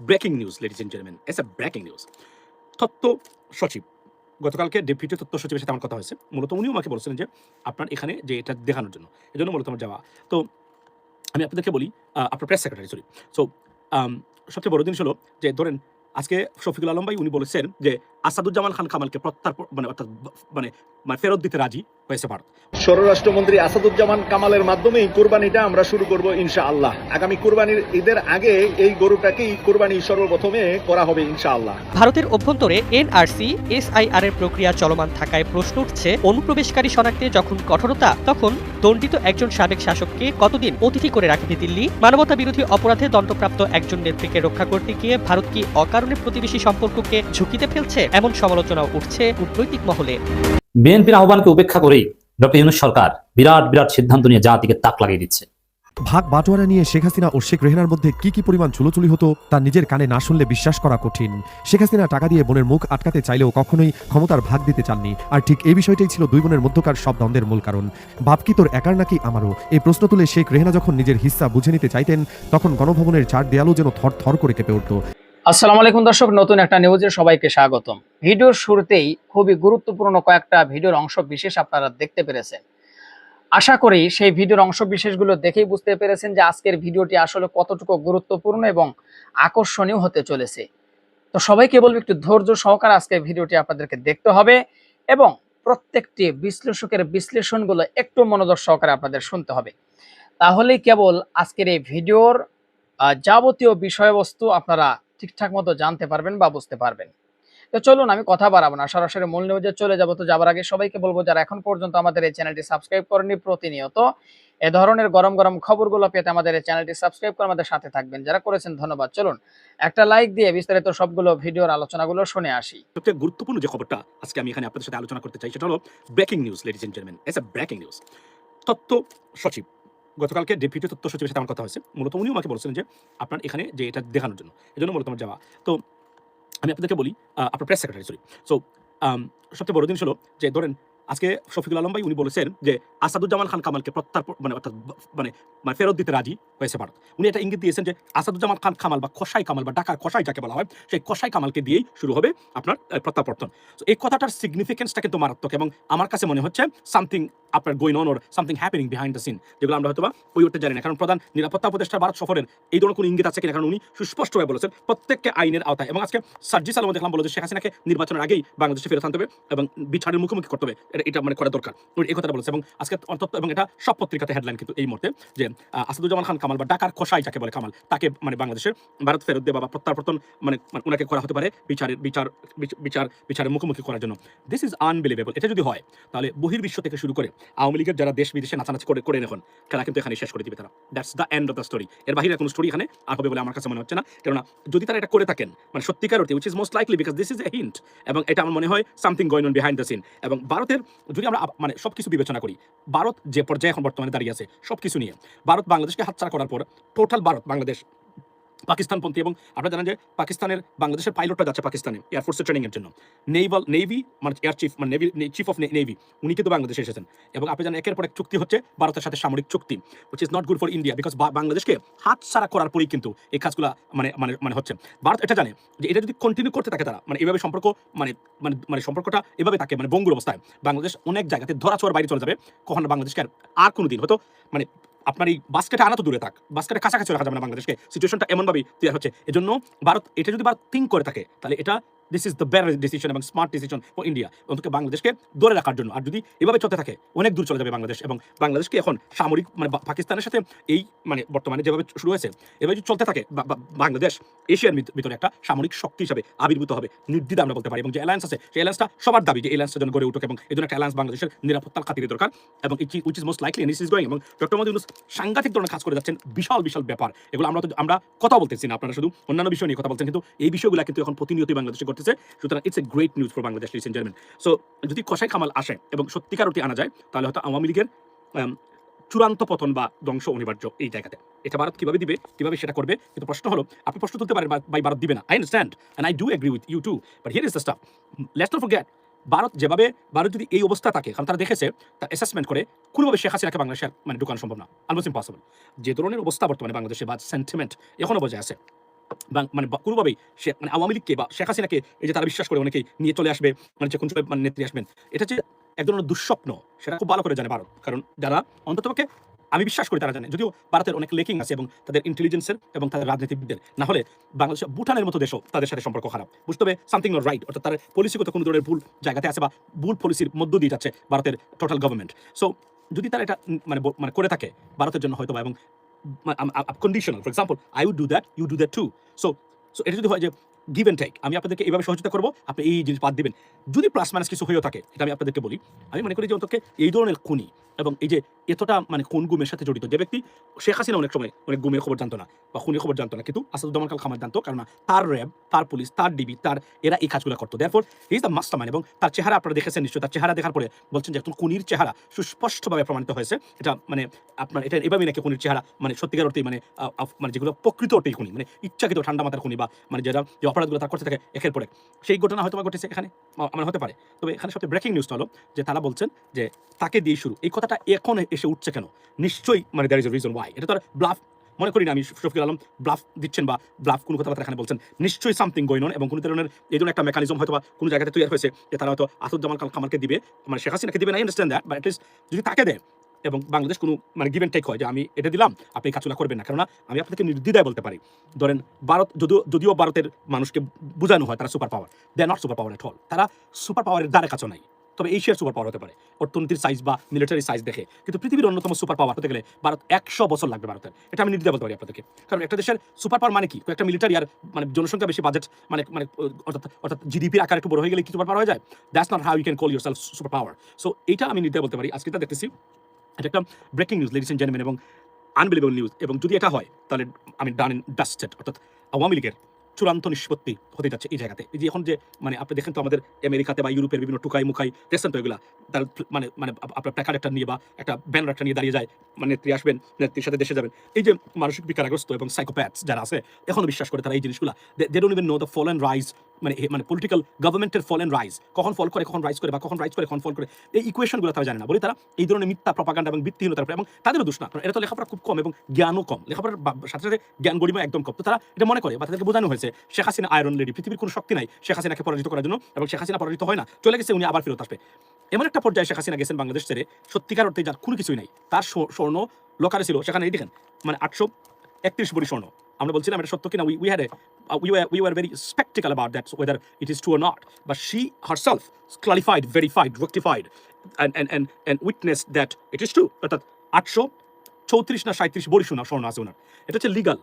Breaking news ladies and gentleman as a breaking news তথ্য সচিব। গতকালকে ডেপুটি তথ্য সচিবের সাথে আমার কথা হয়েছে। মূলত উনিও আমাকে বলছিলেন যে, আপনার এখানে যে এটা দেখানোর জন্য। এই জন্য মূলত আমার যাওয়া। তো আমি আপনাদেরকে বলি আপনার প্রেস সেক্রেটারি সরি সো সবচেয়ে বড় জিনিস হলো যে, ধরেন, আজকে শফিকুল আলম ভাই উনি বলেছেন যে আসাদুজ্জামান খান কামালকে প্রত্যার্পণ মানে অর্থাৎ মানে মানে ফেরত দিতে রাজি হয়েছে ভারত। স্বরাষ্ট্রমন্ত্রী আসাদুজ্জামান কামালের মাধ্যমেই কোরবানিটা আমরা শুরু করব ইনশাআল্লাহ। আগামী কোরবানির ঈদের আগে এই গরুটাকেই কোরবানি সর্বপ্রথমে করা হবে ইনশাআল্লাহ। ভারতের অভ্যন্তরে এনআরসি এসআইআর এর প্রক্রিয়া চলমান থাকায় প্রশ্ন উঠছে অনুপ্রবেশকারী শনাক্তে যখন কঠোরতা তখন দণ্ডিত একজন সাবেক শাসককে কতদিন অতিথি করে রাখবে দিল্লি? মানবতা বিরোধী অপরাধে দণ্ডপ্রাপ্ত একজন নেত্রীকে রক্ষা করতে গিয়ে ভারত কি অকারণে প্রতিবেশী সম্পর্ককে ঝুঁকিতে ফেলছে? এমন সমালোচনাও উঠছে কূটনৈতিক মহলে। বিএনপির আহ্বানকে উপেক্ষা করেই ডক্টর ইউনুস সরকার বিরাট বিরাট সিদ্ধান্ত নিয়ে জাতিকে তাক লাগিয়ে দিচ্ছে। ভাগ বাটোয়ারা নিয়ে শেখ হাসিনা ও শেখ রেহানার মধ্যে কি কি পরিমাণ চুলোচুলি হতো তা নিজের কানে না শুনলে বিশ্বাস করা কঠিন। শেখ হাসিনা টাকা দিয়ে বোনের মুখ আটকাতে চাইলেও কখনোই ক্ষমতার ভাগ দিতে চাননি। আর ঠিক এই বিষয়টাই ছিল দুই বোনের মধ্যকার সব দ্বন্দ্বের মূল কারণ। বাপ কি তোর একার নাকি আমারও? এই প্রশ্ন তুলে শেখ রেহানা যখন নিজের হিস্সা বুঝে নিতে চাইতেন তখন গণভবনের চার দেয়ালও যেন থর থর করে কেঁপে উঠত আসসালামু আলাইকুম দর্শক, নতুন একটা নিউজে সবাইকে স্বাগতম। ভিডিওর শুরুতেই খুবই গুরুত্বপূর্ণ কয়েকটা ভিডিওর অংশ বিশেষ আপনারা দেখতে পেরেছেন। আশা করি সেই ভিডিওর অংশ বিশেষগুলো দেখেই বুঝতে পেরেছেন যে আজকের ভিডিওটি আসলে কতটুকু গুরুত্বপূর্ণ এবং আকর্ষণীয় হতে চলেছে। তো সবাইকে বলব একটু ধৈর্য সহকারে আজকের ভিডিওটি আপনাদেরকে দেখতে হবে এবং প্রত্যেকটি বিশ্লেষকের বিশ্লেষণগুলো একটু মনোযোগ সহকারে আপনাদের শুনতে হবে। তাহলেই কেবল আজকের এই ভিডিওর যাবতীয় বিষয়বস্তু আপনারা ঠিকঠাক মতো জানতে পারবেন বা বুঝতে পারবেন। তো চলুন, আমি কথা বাড়াবো না। সরাসরি মূল নিউজে চলে যাব। তো যাবার আগে সবাইকে বলব, যারা এখন পর্যন্ত আমাদের এই চ্যানেলটি সাবস্ক্রাইব করেনি প্রতিনিয়ত, এ ধরনের গরম গরম খবরগুলো পেতে আমাদের এই চ্যানেলটি সাবস্ক্রাইব করে আমাদের সাথে থাকবেন। যারা করেছেন, ধন্যবাদ। চলুন, একটা লাইক দিয়ে বিস্তারিত সবগুলো ভিডিওর আলোচনাগুলো শুনে আসি। সবচেয়ে গুরুত্বপূর্ণ যে খবরটা আজকে আমি এখানে আপনাদের সাথে আলোচনা করতে চাই, সেটা হলো breaking news ladies and gentleman as a breaking news তথ্য সচিব গতকালকে ডেপুটি তথ্য সচিবের সাথে আমার কথা হয়েছে। মূলত উনিও আমাকে বলছিলেন যে আপনার এখানে যে এটা দেখানোর জন্য এই জন্য মূলত আমার যাওয়া। তো আমি আপনাদেরকে বলি আপনার প্রেস সেক্রেটারি সরি সো সবচেয়ে বড় জিনিস হলো যে ধরেন আজকে শফিকুল আলম ভাই উনি বলেছেন যে আসাদুজ্জামান খান কামালকে প্রত্যার্পণ মানে অর্থাৎ মানে মানে ফেরত দিতে রাজি হয়েছে ভারত। উনি এটা ইঙ্গিত দিয়েছেন যে আসাদুজ্জামান খান কামাল বা খসাই কামাল বা ঢাকার খসাই যাকে বলা হয় সেই খসাই কামালকে দিয়েই শুরু হবে আপনার প্রত্যাবর্তন। So, এই কথাটার সিগনিফিকেন্সটা কিন্তু মারাত্মক এবং আমার কাছে মনে হচ্ছে সামথিং আপনার going on or something happening behind the scene যেগুলো আমরা হয়তো বা ওই উঠতে জানি না। কারণ প্রধান নিরাপত্তা উপদেষ্টা ভারত সফরের এই ধরনের কোনো ইঙ্গিত আছে কিনা? কারণ উনি সুস্পষ্টভাবে বলেছেন প্রত্যেককে আইনের আওতায় এবং আজকে সার্জিস আলম দেখলাম বলে যে শেখ হাসিনাকে নির্বাচনের আগেই বাংলাদেশে ফেরত আনতে হবে এবং বিচারের মুখোমুখি করতে হবে। এটা- মানে করা দরকার। এই কথাটা বলেছে এবং আজকে অন্তত এবং এটা সব পত্রিকাতে হেডলাইন কিন্তু এই মুহূর্তে যে আসাদুজ্জামান খান কামাল বা ঢাকার খসাই যাকে বলে কামাল, তাকে মানে বাংলাদেশের ভারত ফেরত দেওয়া বা প্রত্যাবর্তন মানে মানে ওনাকে করা হতে পারে বিচারের, বিচার বিচার, বিচারের মুখোমুখি করার জন্য। দিস ইজ আনবিলিভেবল এটা যদি হয়, তাহলে বহির্বিশ্ব থেকে শুরু করে আওয়ামী লীগের যারা দেশ বিদেশে নাচানাচি করে করে এখন খেলা কিন্তু এখানে শেষ করে দিবে তারা। That's the end of the story এর বাইরে কোনো স্টোরি এখানে আর হবে বলে আমার কাছে মনে হচ্ছে না। কেননা যদি তারা এটা করে থাকেন মানে সত্যিকার অর্থে which is most likely because this is a hint এবং এটা আমার মনে হয় something going on behind the scene এবং ভারতের যদি আমরা মানে সব কিছু বিবেচনা করি, ভারত যে পর্যায়ে এখন বর্তমানে দাঁড়িয়ে আছে সব কিছু নিয়ে, ভারত বাংলাদেশকে হাতছাড়া করার পর টোটাল ভারত বাংলাদেশ পাকিস্তানপন্থী এবং আপনারা জানেন যে পাকিস্তানের বাংলাদেশের পাইলটটা যাচ্ছে পাকিস্তানে এয়ারফোর্সের ট্রেনিংয়ের জন্য। নেভাল নেভি মানে এয়ার চিফ মানে নেভি চিফ অফ নেভি উনি কিন্তু বাংলাদেশে এসেছেন। এবং আপনি জানেন একের পর এক চুক্তি হচ্ছে ভারতের সাথে সামরিক চুক্তি which is not good for India because বাংলাদেশকে হাত সারা করার পরেই কিন্তু এই কাজগুলো মানে মানে মানে হচ্ছে। ভারত এটা জানে যে এটা যদি কন্টিনিউ করতে থাকে তারা মানে এভাবে সম্পর্ক মানে মানে মানে সম্পর্কটা এভাবে থাকে মানে বঙ্গুর অবস্থায় বাংলাদেশ অনেক জায়গাতে ধরা ছোঁয়ার বাইরে চলে যাবে, কখনো বাংলাদেশকে আর আর কোনো দিন হয়তো মানে আপনার এই বাস্কেটে আনা তো দূরে থাক। বাস্কেটে কাছাকাছি রাখা যাবে না বাংলাদেশকে। সিচুয়েশনটা এমনভাবেই তৈরি হচ্ছে। এজন্য ভারত, এটা যদি ভারত থিঙ্ক করে থাকে, তাহলে এটা this is the better decision এবং স্মার্ট ডিসিশন ফর ইন্ডিয়া অন্তত বাংলাদেশকে ধরে রাখার জন্য। আর যদি এভাবে চলতে থাকে, অনেক দূর চলে যাবে বাংলাদেশ। এবং বাংলাদেশকে এখন সামরিক মানে পাকিস্তানের সাথে এই মানে বর্তমানে যেভাবে শুরু হয়েছে, এভাবে যদি চলতে থাকে বাংলাদেশ এশিয়ার ভিতরে একটা সামরিক শক্তি হিসাবে আবির্ভূত হবে। নির্দ্বিধা আমরা বলতে পারি। এবং যে অ্যালায়েন্স আছে, সেই অ্যালায়েন্সটা সবার দাবি যে অ্যালায়েন্সটা যেন গড়ে উঠুক এবং এই জন্য একটা অ্যালায়েন্স বাংলাদেশের নিরাপত্তার খাতিরে দরকার। এবং which is most likely is going এবং ডক্টর মোদী সাংঘাতিক ধরনের কাজ করে যাচ্ছেন। বিশাল বিশাল ব্যাপার। এগুলো আমরা তো, আমরা কথা বলতেছি না। আপনারা শুধু অন্যান্য বিষয় নিয়ে কথা বলছেন, কিন্তু এই বিষয়গুলো কিন্তু এখন প্রতিনিয়তই বাংলাদেশে ঘটতেছে সুতরাং it's a great news for Bangladesh listen German so যদি কষাই খামাল আসে এবং সত্যিকার অর্থে আনা যায়, তাহলে হয়তো আওয়ামী লীগের চূড়ান্ত পতন বা ধ্বংস অনিবার্য এই জায়গাতে। এটা ভারত কীভাবে দিবে, কীভাবে সেটা করবে, কিন্তু প্রশ্ন হলো, আপনি প্রশ্ন তুলতে পারেন বাই ভারত দিবে না। I understand and I do agree with you too but here is the stuff let's not forget Bharat যেভাবে ভারত যদি এই অবস্থা থাকে, কারণ তারা দেখেছে, তার অ্যাসেসমেন্ট করে, কোনোভাবে শেখ হাসিনাকে বাংলাদেশের মানে ঢুকানো সম্ভব না। অলমোস্ট ইম্পসিবল যে ধরনের অবস্থা বর্তমানে বাংলাদেশে বা সেন্টিমেন্ট এখনও বজায় আছে। মানে কোনোভাবেই সে মানে আওয়ামী লীগকে বা শেখ হাসিনাকে এই যে তারা বিশ্বাস করে অনেকেই নিয়ে চলে আসবে মানে যে কোন মানে নেত্রী আসবেন, এটা হচ্ছে এক ধরনের দুঃস্বপ্ন, সেটা খুব ভালো করে জানে ভারত। কারণ যারা অন্ততপক্ষে আমি বিশ্বাস করি তারা জানে, যদিও ভারতের অনেক লেকিং আছে এবং তাদের ইন্টেলিজেন্সের এবং তাদের রাজনীতিবিদদের, না হলে বাংলাদেশ ভুটানের মতো দেশও তাদের সাথে সম্পর্ক খারাপ। বুঝতে হবে সামথিং নট রাইট অর্থাৎ তার পলিসিগত কোনো ধরনের ভুল জায়গাতে আছে বা ভুল পলিসির মধ্য দিয়ে যাচ্ছে ভারতের টোটাল গভর্নমেন্ট সো যদি তারা এটা মানে মানে করে থাকে, ভারতের জন্য হয়তো বা এবং conditional for example I would do that you do that too so so এটা যদি হয় যে give and take আমি আপনাদেরকে এইভাবে সহযোগিতা করব, আপনি এই জিনিস বাদ দিবেন। যদি প্লাস মাইনাস কিছু হয়েও থাকে, এটা আমি আপনাদেরকে বলি, আমি মনে করি যে অন্তকে এই ধরনের খুনি এবং এই যে এতটা মানে কোন গুমের সাথে জড়িত, যে ব্যক্তি, শেখ হাসিনা অনেক সময় অনেক গুমের খবর জানতো না বা খুনের খবর জানতো না, কিন্তু আসাদুজ্জামান কাল খামার জানতো কারণ তার র্যাব তার পুলিশ, তার ডিবি তার এরা এই কাজগুলো করতো। দেয়ারপর ইজ দ্য মাস্টার এবং তার চেহারা আপনারা দেখেছেন নিশ্চয়ই, তার চেহারা দেখার পরে বলছেন যে একজন খুনির চেহারা সুস্পষ্টভাবে প্রমাণিত হয়েছে। এটা মানে আপনার, এটা এভাবেই নাকি খুনির চেহারা মানে সত্যিকার অর্থে মানে মানে যেগুলো প্রকৃত অর্থেই খুনি মানে ইচ্ছাকৃত ঠান্ডা মাথার খুনি বা মানে যারা অপরাধগুলো তার করতে থাকে একের পরে সেই ঘটনা হয়তো ঘটেছে এখানে আহ, মানে হতে পারে। তবে এখানে সবচেয়ে ব্রেকিং নিউজটা হলো যে তারা বলছেন যে তাকে দিয়ে শুরু। এই কথাটা এখন এসে উঠছে কেন? নিশ্চয়ই মানে দ্যার ইজ রিজন ওয়াই এটা তো ব্লাফ মনে করি না আমি শফিকুল আলম ব্লাফ দিচ্ছেন বা ব্লাফ কোনো কথাবার্তা এখানে বলছেন। নিশ্চয়ই সামথিং গোয়ন এবং কোনো ধরনের এই জন্য একটা মেকানিজম হয়তো বা কোনো জায়গাতে তৈরি হয়েছে যে তারা হয়তো আসাদুজ্জামান কাল খামারকে দিবে। মানে শেখ হাসিনাকে দিবে না আন্ডারস্ট্যান্ড দ্যাট বাট অ্যাটলিস্ট যদি তাকে দেয় এবং বাংলাদেশ কোনো মানে গিভেন টেক হয় যে আমি এটা দিলাম, আপনি কাজগুলো করবেন না। কেননা আমি আপনাকে নির্দ্বিধায় বলতে পারি। ধরেন ভারত যদিও যদিও ভারতের মানুষকে বোঝানো হয় তারা super power they not super power at all তারা সুপার পাওয়ারের দ্বারে কাছে নাই। তবে এশিয়ার সুপার পাওয়ার হতে পারে, অর্থনীতির সাইজ বা মিলিটারি সাইজ দেখে। কিন্তু পৃথিবীর অন্যতম সুপার পাওয়ার হতে গেলে ভারত একশো বছর লাগবে ভারতের। এটা আমি নির্দ্বিধায় বলতে পারি আপনাদেরকে। কারণ একটা দেশের সুপার পাওয়ার মানে কি? একটা মিলিটারি আর মানে জনসংখ্যা বেশি বাজেট মানে মানে অর্থাৎ অর্থাৎ জিডিপির আকার একটু বড় হয়ে গেলে কি সুপার পাওয়ার হয়ে যায়? That's not how you can call your super power so এটা আমি নির্দ্বিধায় বলতে পারি। আজকে এটা দেখতেছি এটা একটা breaking news ladies and gentleman এবং আনবিলিভেবল নিউজ এবং যদি এটা হয়, তাহলে আমি ডান ইন ডাস্টেড অর্থাৎ আওয়ামী লীগের চূড়ান্ত নিষ্পত্তি হতে যাচ্ছে এই জায়গাতে। এই যে এখন যে মানে আপনি দেখেন তো আমাদের আমেরিকাতে বা ইউরোপের বিভিন্ন টুকাই মুখাই তো এগুলা? তার মানে মানে আপনার প্যাকার একটা নিয়ে বা একটা ব্যানার একটা নিয়ে দাঁড়িয়ে যায়। মানে নেত্রী আসবেন, নেত্রীর সাথে দেশে যাবেন। এই যে মানসিক বিকারগ্রস্ত এবং সাইকোপ্যাথস যারা আছে, এখনও বিশ্বাস করে তারা এই জিনিসগুলা। They don't even know the fall and rise মানে মানে পলিটিক্যাল গভর্নমেন্টের ফল অ্যান্ড রাইজ কখন ফল করে, কখন রাইজ করে বা কখন রাইজ করে, কখন ফল করে। এই ইকুয়েশনগুলো তারা জানে না। বলে তারা এই ধরনের মিথ্যা প্রপাগান্ডা এবং ভিত্তিহীনতার এবং তাদেরও দোষ না। কারণ এটা তো লেখাপড়া খুব কম এবং জ্ঞানও কম। লেখাপড়ার সাথে সাথে জ্ঞান গরিমা একদম কম। তো তারা এটা মনে করে বা তাদেরকে বোঝানো হয়েছে, শেখ হাসিনা আয়রন লেডি পৃথিবীর কোনো শক্তি নাই শেখ হাসিনাকে পরাজিত করার জন্য এবং শেখ হাসিনা পরাজিত হয় না। চলে গেছে, উনি আবার ফেরত আসবে। এমন একটা পর্যায়ে শেখ হাসিনা গেছেন বাংলাদেশ ছেড়ে, সত্যিকার অর্থে যার কোনো কিছুই নাই, তার স্বর্ণ লোকারে ছিল সেখানে দেখেন মানে আটশো একত্রিশ বড়ি স্বর্ণ। আমরা বলছিলাম এটা সত্য কিনা we had we were we were very sceptical about that whether it is true or not but she herself clarified verified rectified witness that it is true অর্থাৎ আটশো চৌত্রিশ না সাঁত্রিশ বড়ি সোনা স্বর্ণ আছে ওনার। এটা হচ্ছে লিগাল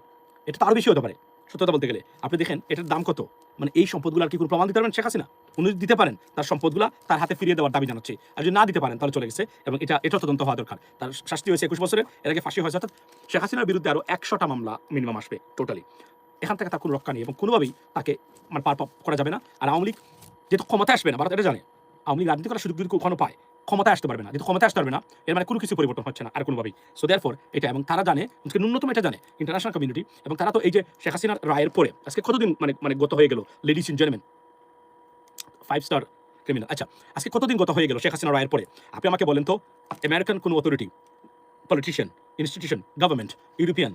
এটা তো আরও বেশি হতে পারে। সত্যতা বলতে গেলে। আপনি দেখেন, এটার দাম কত? মানে এই সম্পদগুলো আর কি কোনো প্রমাণ দিতে পারবেন? শেখ হাসিনা। উনি যদি দিতে পারেন, তার সম্পদগুলো তার হাতে ফিরিয়ে দেওয়ার দাবি জানাচ্ছে। আর যদি না দিতে পারেন, তাহলে চলে গেছে। এবং এটা এটা তদন্ত হওয়া দরকার। তার শাস্তি হয়েছে একুশ বছরের আগে ফাঁসি হয়েছে। অর্থাৎ শেখ হাসিনার বিরুদ্ধে আরও একশোটা মামলা মিনিমাম আসবে টোটালি এখান থেকে তার কোনো রক্ষা নেই এবং কোনোভাবেই তাকে মানে পার করা যাবে না। আর আওয়ামী লীগ যেহেতু ক্ষমতায় আসবে না, ভারত এটা জানে। আওয়ামী লীগ রাজনীতি করার সুযোগ যদি কখনো পায় ক্ষমতায় আসতে পারবে না। যেহেতু ক্ষমতা আসতে পারবে না, এর মানে কোনো কিছু পরিবর্তন হচ্ছে না, আর কোনোভাবেই। সো ফর এটা এবং তারা জানে, আজকে ন্যূনতম এটা জানে ইন্টারন্যাশনাল কমিউনিটি এবং তারা তো এই যে শেখ হাসিনার রায়ের পরে, আজকে কতদিন মানে মানে গত হয়ে গেল? Ladies and gentleman five star criminal আচ্ছা আজকে কতদিন গত হয়ে গেল শেখ হাসিনা রায়ের পরে? আপনি আমাকে বলেন তো আমেরিকান কোনো authority politician institution government European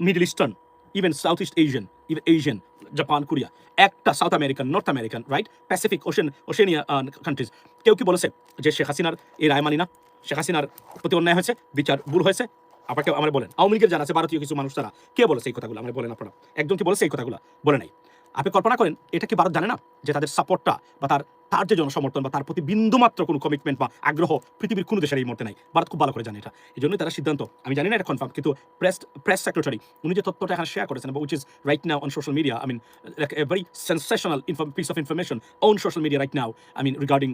middle eastern even south east Asian even Asian Japan Korea একটা south American north American right Pacific ocean Oceania countries কেউ কি বলেছে যে শেখ হাসিনার এই রায় মানি না? শেখ হাসিনার প্রতি অন্যায় হয়েছে, বিচার ভুল হয়েছে? আবার কেউ আমার বলেন, আওয়ামী লীগের জানা আছে, ভারতীয় কিছু মানুষ তারা, কে বলেছে এই কথাগুলো? আমরা বলেন আপনারা। একজন কি বলেছে এই কথাগুলো? বলে নাই। আপনি কল্পনা করেন এটা কি ভারত জানে না যে তাদের সাপোর্টটা বা তার তার যে জনসমর্থন বা তার প্রতি বিন্দুমাত্র কোনো কমিটমেন্ট বা আগ্রহ পৃথিবীর কোনো দেশের এই মুহূর্তে নাই। ভারত খুব ভালো করে জানে এটা। এই জন্যই তারা সিদ্ধান্ত আমি জানি না এটা কনফার্ম কিন্তু প্রেস প্রেস সেক্রেটারি উনি যে তথ্যটা এখানে শেয়ার করেছেন which is right now on social media I mean like a very sensational piece of information on social media right now I mean regarding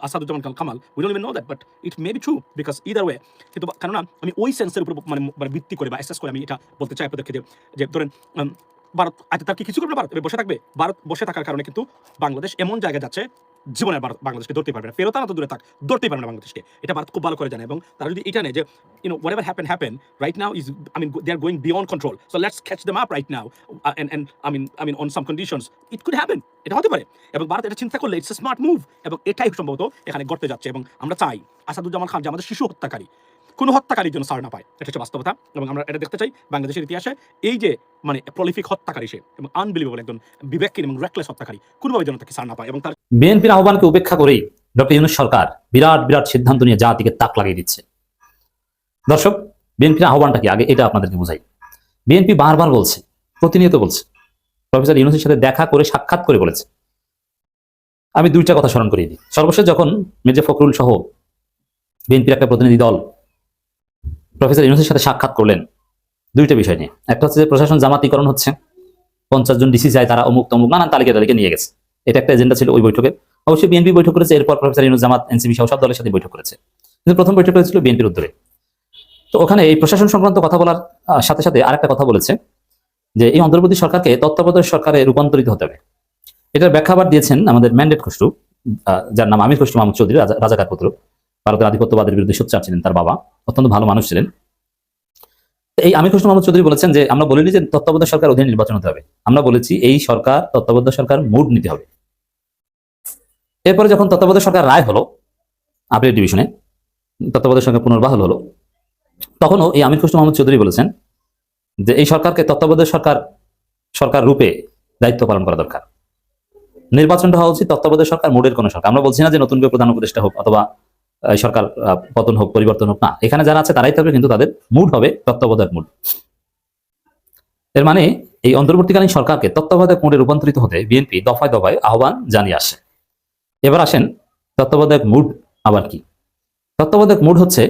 Asaduzzaman কাল Kamal we don't even know that but it may be true because either way কিন্তু কেননা আমি ওই সেন্সের উপর মানে মানে ভিত্তি করে বা অ্যাসেস করে আমি এটা বলতে চাই আপনাদেরকে যে ধরেন উম, ভারত আচ্ছা তার কি কিছু করবে ভারত? বসে থাকবে? ভারত বসে থাকার কারণে কিন্তু বাংলাদেশ এমন জায়গায় যাচ্ছে, জীবনে ভারত বাংলাদেশকে ধরতে পারবে না। ফেরত আনা তো দূরে থাক, ধরতেই পারবে না বাংলাদেশকে। এটা ভারত খুব ভালো করে জানে এবং তারা যদি এটা নেয় যে you know whatever happen happen right now is I mean they are going beyond control so let's catch them up right now and and I mean I mean on some conditions it could happen এটা হতে পারে। এবং ভারত এটা চিন্তা করলে it's smart move এবং এটাই সম্ভবত এখানে ঘটতে যাচ্ছে এবং আমরা চাই আসাদুজ্জামান খান যে আমাদের শিশু হত্যাকারী কোনো হত্যাকারীর জন্য সার না পায়। এটা হচ্ছে বাস্তবতা। এবং আমরা এটা দেখতে চাই বাংলাদেশের ইতিহাসে এই যে মানে প্রলিফিক হত্যাকারী সে এবং আনবিলিভেবল একজন বিবেকহীন এবং রেকলেস হত্যাকারী, কোনোভাবে যেন তাকে সার না পায় এবং তার বিএনপির আহ্বানকে উপেক্ষা করেই ডক্টর ইউনুস সরকার বিরাট বিরাট সিদ্ধান্ত নিয়ে জাতিকে তাক লাগিয়ে দিচ্ছে। দর্শক, বিএনপির আহ্বানটা কি? আগে এটা আপনাদেরকে বোঝাই। বিএনপি বারবার বলছে, প্রতিনিয়ত বলছে। প্রফেসর ইউনুসের সাথে দেখা করে সাক্ষাৎ করে বলেছে। আমি দুইটা কথা স্মরণ করিয়ে দিই। সর্বশেষ যখন মির্জা ফখরুল সহ বিএনপির একটা প্রতিনিধি দল প্রফেসর ইউনুসের সাথে সাক্ষাৎ করলেন দুইটা বিষয় নিয়ে। একটা হচ্ছে যে প্রশাসন জামাতিকরণ হচ্ছে। পঞ্চাশ জন ডিসি চাই তারা অমুক তমুক নানান তালিকা তালিকা নিয়ে গেছে। এটা একটা এজেন্ডা ছিল ওই বৈঠকে। অবশ্যই বিএনপি বৈঠক করেছে, এরপর প্রফেসর ইউনুস জামাত, এনসিপি সহ সব দলের সাথে বৈঠক করেছে। কিন্তু প্রথম বৈঠকটা হয়েছিল বিএনপির উদ্যোগে। তো ওখানে এই প্রশাসন সংক্রান্ত কথা বলার সাথে সাথে আরেকটা কথা বলেছে যে এই অন্তর্বর্তী সরকারকে তত্ত্বাবধায়ক সরকারে রূপান্তরিত হতে হবে। এটার ব্যাখ্যা আবার দিয়েছেন আমাদের ম্যান্ডেট খসরু যার নাম আমির খসরু মাহমুদ চৌধুরী, রাজা- রাজাকার পুত্র। ভারতের আধিপত্যবাদের বিরুদ্ধে সোচ্চার ছিলেন তার বাবা। অত্যন্ত ভালো মানুষ ছিলেন। এই আমির খসরু মাহমুদ চৌধুরী বলেছেন যে, আমরা বলিনি যে তত্ত্বাবধায়ক সরকার অধীনে নির্বাচন হতে হবে। আমরা বলেছি এই সরকার, তত্ত্বাবধায়ক সরকার মুড নিতে হবে। এরপরে যখন তত্ত্বাবধায়ক সরকার রায় হলো আপিল ডিভিশনে, তত্ত্বাবধায়ক সরকার পুনর্বহাল হলো, তখনও এই আমির খসরু মোহাম্মদ চৌধুরী বলেছেন যে, এই সরকারকে তত্ত্বাবধায়ক সরকার সরকার রূপে দায়িত্ব পালন করা দরকার। নির্বাচনটা হওয়া উচিত তত্ত্বাবধায়ক সরকার, মোডের কোনো সরকার। আমরা বলছি না যে নতুন করে প্রধান উপদেষ্টা হোক অথবা সরকার পতন হোক, পরিবর্তন হোক, না। এখানে যারা আছে, তারাই থাকবে, কিন্তু তাদের মুড হবে তত্ত্বাবধায়ক মুড এর মানে এই অন্তর্বর্তীকালীন সরকারকে তত্ত্বাবধায়ক মোডে রূপান্তরিত হতে বিএনপি দফায় দফায় আহ্বান জানিয়ে আসে। এবার আসেন, তত্ত্বাবধায়ক মুড আবার কি? তত্ত্বাবধায়ক মুড হচ্ছে,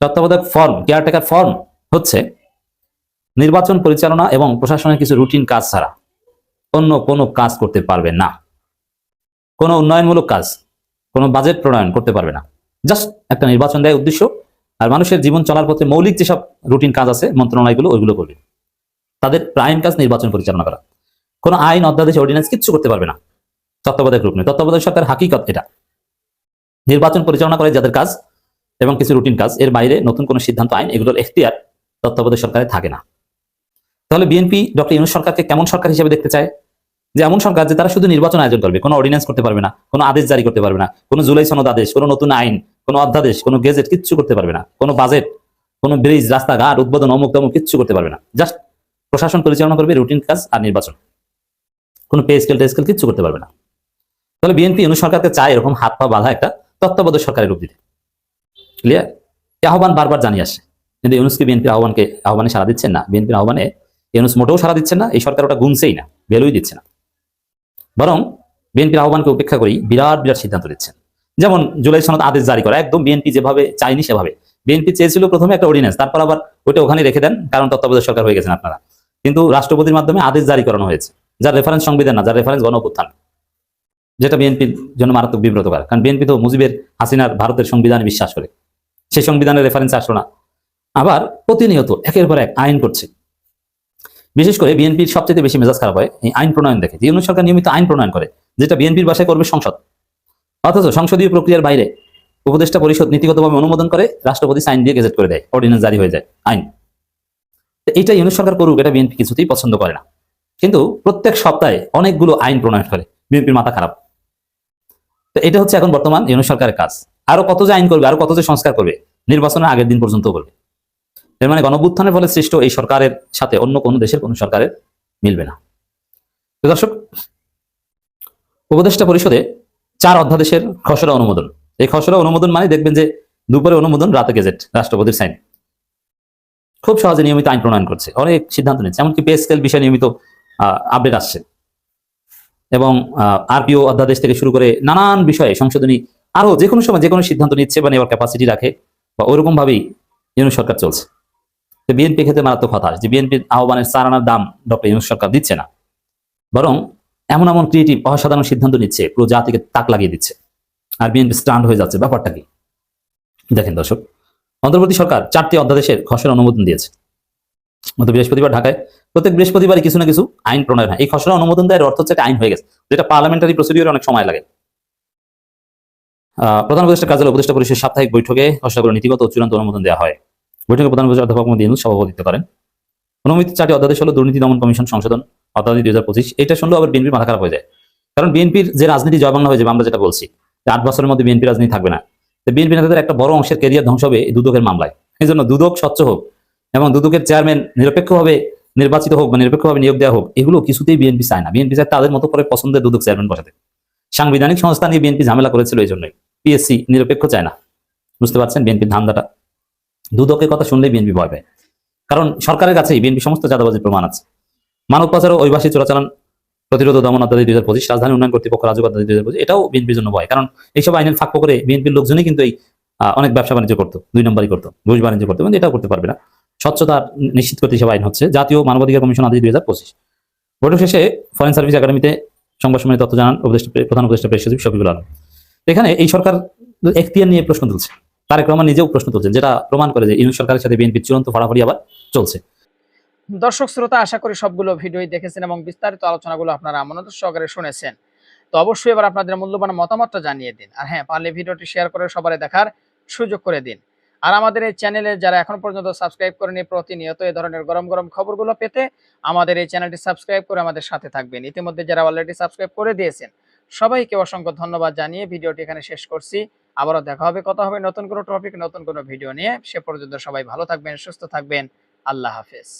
তত্ত্বাবধায়ক ফর্ম কেয়ারটেকার ফর্ম হচ্ছে নির্বাচন পরিচালনা এবং প্রশাসনের কিছু রুটিন কাজ ছাড়া। অন্য কোনো কাজ করতে পারবে না। কোনো উন্নয়নমূলক কাজ, কোনো বাজেট প্রণয়ন করতে পারবে না। জাস্ট একটা নির্বাচন দেয় উদ্দেশ্য, আর মানুষের জীবন চলার পথে মৌলিক যেসব রুটিন কাজ আছে, মন্ত্রণালয়গুলো, ওইগুলো করবে। তাদের প্রাইম কাজ নির্বাচন পরিচালনা করা। কোনো আইন, অধ্যাদেশ অর্ডিন্যান্স কিচ্ছু করতে পারবে না। তত্ত্বাবধায়ক রূপ নেই। তত্ত্বাবধায়ক সরকার হাকিকত এটা। নির্বাচন পরিচালনা করে যাদের কাজ এবং কিছু রুটিন কাজ, এর বাইরে নতুন কোনো সিদ্ধান্ত, আইন, এগুলোর এখতিয়ার তত্ত্বাবধায়ক সরকারে থাকে না। তাহলে বিএনপি, ডক্টর ইউনুস সরকারকে কেমন সরকার হিসেবে দেখতে চায়? যে এমন সরকার যে তারা শুধু নির্বাচন আয়োজন করবে, কোনো অর্ডিন্যান্স করতে পারবে না, কোনো আদেশ জারি করতে পারবে না, কোনো জুলাই সনদ আদেশ, কোনো নতুন আইন কোনো অধ্যাদেশ, কোনো গেজেট কিচ্ছু করতে পারবে না, কোনো বাজেট কোনো ব্রিজ রাস্তাঘাট, উদ্বোধন, অমুক তমুক কিচ্ছু করতে পারবে না। জাস্ট প্রশাসন পরিচালনা করবে রুটিন কাজ আর নির্বাচন। কোনো পে স্কেল টে স্কেল কিচ্ছু করতে পারবে না। তাহলে বিএনপি ইউনুস সরকারকে চায় এরকম হাত পা বাঁধা একটা তত্ত্বাবধায়ক সরকারের রূপ দিতে। ক্লিয়ার আহ্বান বারবার জানিয়ে আসে। কিন্তু ইউনুসকে বিএনপির আহ্বানকে, আহ্বানে সারা দিচ্ছেন না? বিএনপির আহ্বানে ইউনুস মোটেও সারা দিচ্ছেন না, এই সরকার ওটা গুনছেই না ভ্যালুই দিচ্ছে না। বরং বিএনপির আহ্বানকে উপেক্ষা করেই বিরাট বিরাট সিদ্ধান্ত নিচ্ছেন। যেমন জুলাই সনদ আদেশ জারি করা, একদম বিএনপি যেভাবে চাইনি সেভাবে। বিএনপি চেয়েছিল প্রথমে একটা অর্ডিন্যান্স তারপর আবার ওইটা ওখানে রেখে দেন, কারণ তত্ত্বাবধায়ক সরকার হয়ে গেছেন আপনারা। কিন্তু রাষ্ট্রপতির মাধ্যমে আদেশ জারি করানো হয়েছে, যার রেফারেন্স সংবিধান না, যার রেফারেন্স গণ যেটা বিএনপির জন্য মারাত্মক বিব্রতকর কারণ বিএনপি তো মুজিবের, হাসিনার, ভারতের সংবিধানে বিশ্বাস করে। সেই সংবিধানের রেফারেন্স আসলো না। আবার প্রতিনিয়ত একের পর এক আইন করছে। বিশেষ করে বিএনপির সবচেয়ে বেশি মেজাজ খারাপ হয়, এই আইন প্রণয়ন দেখে। যে সরকার নিয়মিত আইন প্রণয়ন করে, যেটা বিএনপির বাসায় করবে সংসদ। অথচ সংসদীয় প্রক্রিয়ার বাইরে উপদেষ্টা পরিষদ নীতিগতভাবে অনুমোদন করে রাষ্ট্রপতি সাইন দিয়ে গেজেট করে দেয়। অর্ডিন্যান্স জারি হয়ে যায়, আইন। তো এইটা ইউনুস সরকার করুক, এটা বিএনপি কিছুতেই পছন্দ করে না। কিন্তু প্রত্যেক সপ্তাহে অনেকগুলো আইন প্রণয়ন করে, বিএনপির মাথা খারাপ। তো এটা হচ্ছে এখন বর্তমান ইউনুস সরকারের কাজ। আরও কত যে আইন করবে, আরও কত যে সংস্কার করবে, নির্বাচনের আগের দিন পর্যন্ত করবে এর মানে গণভ্যুত্থানের ফলে সৃষ্ট এই সরকারের সাথে অন্য কোনো দেশের কোনো সরকারের মিলবে না। দর্শক, উপদেষ্টা পরিষদে চার অধ্যাদেশের খসড়া অনুমোদন। এই খসড়া অনুমোদন মানে দেখবেন যে দুপুরে অনুমোদন, রাতে গেজেট, রাষ্ট্রপতির সাইন। খুব সহজে নিয়মিত আইন প্রণয়ন করছে। অনেক সিদ্ধান্ত নিচ্ছে এমনকি পে স্কেল বিষয়ে নিয়মিত আপডেট আসছে। এবং আরপিও অধ্যাদেশ থেকে শুরু করে নানান বিষয়ে সংশোধনী আরও যে কোনো সময় যে কোনো সিদ্ধান্ত নিচ্ছে বা নেওয়ার ক্যাপাসিটি রাখে বা ওইরকম ভাবেই ইউনুস সরকার চলছে। তো বিএনপি ক্ষেত্রে মারাত্মক হতাশ। যে বিএনপির আহ্বানের চারানার দাম ডক্টর ইউনুস সরকার দিচ্ছে না। বরং এমন এমন ক্রিয়েটিভ অসাধারণ সিদ্ধান্ত নিচ্ছে, পুরো জাতিকে তাক লাগিয়ে দিচ্ছে। আর বিএনপি স্ট্যান্ড হয়ে যাচ্ছে, ব্যাপারটা কি? দেখেন দর্শক, অন্তর্বর্তী সরকার চারটি অধ্যাদেশের খসড়া অনুমোদন দিয়েছে। গত বৃহস্পতিবার ঢাকায় প্রত্যেক বৃহস্পতিবারই কিছু না কিছু আইন প্রণয়ন হয়। এই খসড়া অনুমোদন দেওয়ার অর্থ হচ্ছে আইন হয়ে গেছে, যেটা পার্লামেন্টারি প্রসিডিওর অনেক সময় লাগে। প্রধান উপদেষ্টা কার্যালয় উপদেষ্টা পরিষদের সাপ্তাহিক বৈঠকে খসড়াগুলো নীতিগত চূড়ান্ত অনুমোদন দেওয়া হয়। বৈঠকে প্রধান উপদেষ্টা অধ্যাপক ইউনূস, সভাপতিত্ব করেন। অনুমোদিত চারটি অধ্যাদেশ হল দুর্নীতি দমন কমিশন সংশোধন অধ্যাদেশ দুই হাজার পঁচিশ এটা শুনলেও আবার বিএনপির মাথা খারাপ হয়ে যায় কারণ বিএনপির যে রাজনীতি জয় বাংলা হয়ে যাবে আমরা যেটা বলছি আট বছরের মধ্যে বিএনপি রাজনীতি থাকবে না তো বিএনপি নেতাদের একটা বড় অংশের ক্যারিয়ার ধ্বংস হবে এই দুদকের মামলায় এই জন্য দুদক স্বচ্ছ হোক এবং দুদকের চেয়ারম্যান নিরপেক্ষভাবে নির্বাচিত হোক বা নিরপেক্ষভাবে নিয়োগ দেওয়া হোক এগুলো কিছুতেই বিএনপি চায় না বিএনপি চায় তাদের মতো করে পছন্দের দুদক চেয়ারম্যান বসাতে সাংবিধানিক সংস্থা নিয়ে বিএনপি ঝামেলা করেছিল এই জন্যই পিএসসি নিরপেক্ষ চায় না বুঝতে পারছেন বিএনপির ধান্দাটা দুদকের কথা শুনলেই বিএনপি ভয় পায় কারণ সরকারের কাছেই বিএনপি সমস্ত চাঁদাবাজির প্রমাণ আছে মানব পাচার অভিবাসী চোরাচালান প্রতিরোধ দমন অধ্যাদেশ দুই হাজার পঁচিশ, রাজধানী উন্নয়ন কর্তৃপক্ষ রাজুক অধ্যাদেশ দুই হাজার পঁচিশ, এটাও বিএনপির জন্য ভয় কারণ এইসব আইনের ফাঁক করে বিএনপির লোকজনই কিন্তু এই অনেক ব্যবসা বাণিজ্য করতো, দুই নম্বরই করতো, ঘুষ বাণিজ্য করতো, কিন্তু এটাও করতে পারবে না। স্বচ্ছতা নিশ্চিত করতে হিসেবে আইন হচ্ছে। জাতীয় মানবাধিকার কমিশন আদেশ দুই হাজার পঁচিশ। বৈঠক শেষে ফরেন সার্ভিস একাডেমিতে সংবাদ সম্মেলনে তথ্য জানান উপদেষ্টা প্রধান উপদেষ্টা প্রেস সচিব শফিকুল আলম। এখানে এই সরকার এখতিয়ার নিয়ে প্রশ্ন তুলছে। তারেক রহমান নিজেও প্রশ্ন তুলছেন, যেটা প্রমাণ করে যে ইউনিট সরকারের সাথে বিএনপির চূড়ান্ত ফাড়াফাড়ি আবার চলছে। দর্শক শ্রোতা, আশা করি সবগুলো ভিডিওই দেখেছেন এবং বিস্তারিত আলোচনাগুলো আপনারা মনোযোগ সহকারে শুনেছেন। তো অবশ্যই এবার আপনাদের মূল্যবান মতামতটা জানিয়ে দিন। আর হ্যাঁ পারলে ভিডিওটি শেয়ার করে সবাই দেখার সুযোগ করে দিন। আর আমাদের এই চ্যানেলে যারা এখন পর্যন্ত সাবস্ক্রাইব করেনি প্রতিনিয়ত এই ধরনের গরম গরম খবরগুলো পেতে আমাদের এই চ্যানেলটি সাবস্ক্রাইব করে আমাদের সাথে থাকবেন। ইতিমধ্যে যারা অলরেডি সাবস্ক্রাইব করে দিয়েছেন, সবাইকে অসংখ্য ধন্যবাদ জানিয়ে ভিডিওটি এখানে শেষ করছি। আবারও দেখা হবে, কথা হবে নতুন কোনো টপিক নতুন কোনো ভিডিও নিয়ে। সে পর্যন্ত সবাই ভালো থাকবেন, সুস্থ থাকবেন। আল্লাহ হাফেজ।